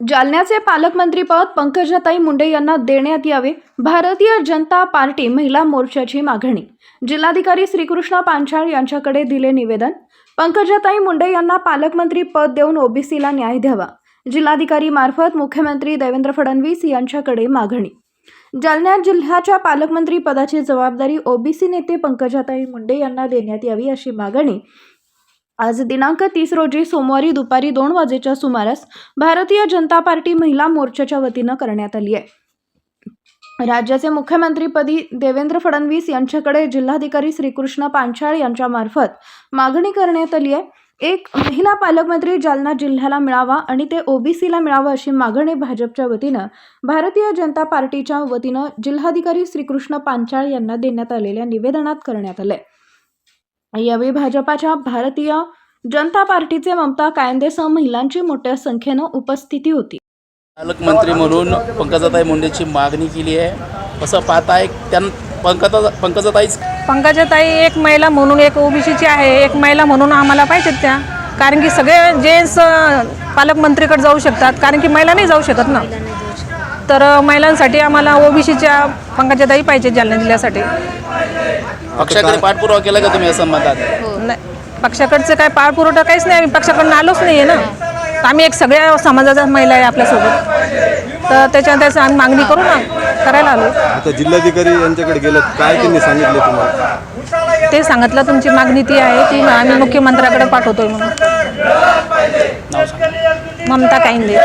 जालन्याचे पालकमंत्रीपद पंकजाताई मुंडे यांना देण्यात यावे. भारतीय जनता पार्टी महिला मोर्चाची मागणी. जिल्हाधिकारी श्रीकृष्ण पांचाळ यांच्याकडे दिले निवेदन. पंकजाताई मुंडे यांना पालकमंत्री पद देऊन ओबीसीला न्याय द्यावा. जिल्हाधिकारी मार्फत मुख्यमंत्री देवेंद्र फडणवीस यांच्याकडे मागणी. जालन्यात जिल्ह्याच्या पालकमंत्री पदाची जबाबदारी ओबीसी नेते पंकजाताई मुंडे यांना देण्यात यावी अशी मागणी. आज दिनांक तीस रोजी सोमवारी दुपारी दोन वाजेच्या सुमारास भारतीय जनता पार्टी महिला मोर्चाच्या वतीनं करण्यात आली आहे. राज्याचे मुख्यमंत्रीपदी देवेंद्र फडणवीस यांच्याकडे जिल्हाधिकारी श्रीकृष्ण पांचाळ यांच्यामार्फत मागणी करण्यात आली आहे. एक महिला पालकमंत्री जालना जिल्ह्याला मिळावा आणि ते ओबीसीला मिळावं अशी मागणी भाजपच्या वतीनं भारतीय जनता पार्टीच्या वतीनं जिल्हाधिकारी श्रीकृष्ण पांचाळ यांना देण्यात आलेल्या निवेदनात करण्यात आलं आहे यावेळी भाजपाच्या भारतीय जनता पार्टीचे ममता कायंदेसह महिलांची मोठ्या संख्येनं उपस्थिती होती. पालकमंत्री म्हणून पंकजाताई मुंडेची मागणी केली आहे. असं पाहताय त्यां पंकजा पंकजाताईच पंकजाताई एक महिला म्हणून एक ओबीसीची आहे. एक महिला म्हणून आम्हाला पाहिजेत त्या. कारण की सगळे जेंट्स पालकमंत्रीकडे जाऊ शकतात. कारण की महिला नाही जाऊ शकत ना. तर महिलांसाठी आम्हाला ओबीसीच्या पंकजाताई पाहिजे जालना जिल्ह्यासाठी. पक्षाकडे पाठपुरावा केला का तुम्ही असं म्हणतात नाही पक्षाकडचं काय पाठपुरवठा काहीच नाही आम्ही पक्षाकडून आलोच नाही आहे ना. आम्ही एक सगळ्या समाजाच्या महिला आहे आपल्यासोबत. तर त्याच्या त्याचं आम्ही मागणी करू ना करायला आलो. आता जिल्हाधिकारी यांच्याकडे गेलं काय त्यांनी सांगितले तुम्हाला? ते सांगितलं तुमची मागणी ती आहे की आम्ही मुख्यमंत्र्याकडे पाठवतोय म्हणून. ममता काईंदे.